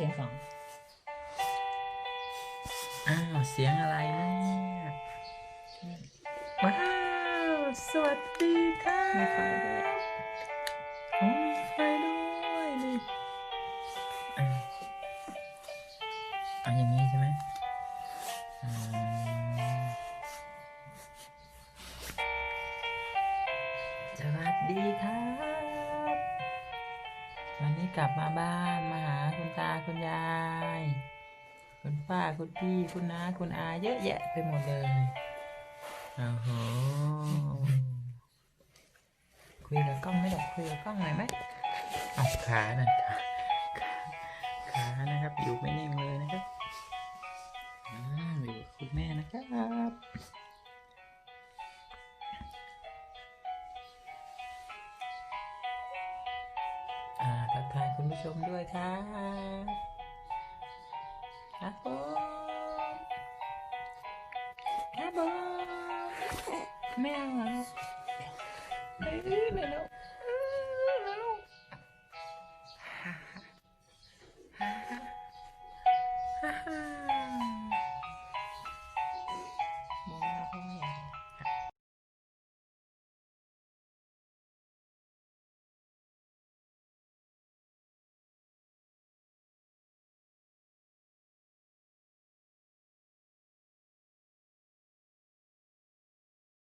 สียงสองอ้าวเสียงอะไรเนี่ยว้าวสวัสดีค่ะมีไฟด้วยโอ้มีไฟด้วยนี่อะเอาอย่างนี้ใช่ไหมอืมสวัสดีครับ วันนี้กลับมาบ้านมาหาคุณตาคุณยาย คุณป้าคุณพี่คุณน้าคุณอาเยอะแยะไปหมดเลยโอ้โหคุยกับกล้องไหมหรอกคุยกับกล้องหน่อยไหมเอาขาหน่อยขา ผู้ชมด้วยครับครับผมครับผมแม่เอาเหรอเฮ้ยไม่เ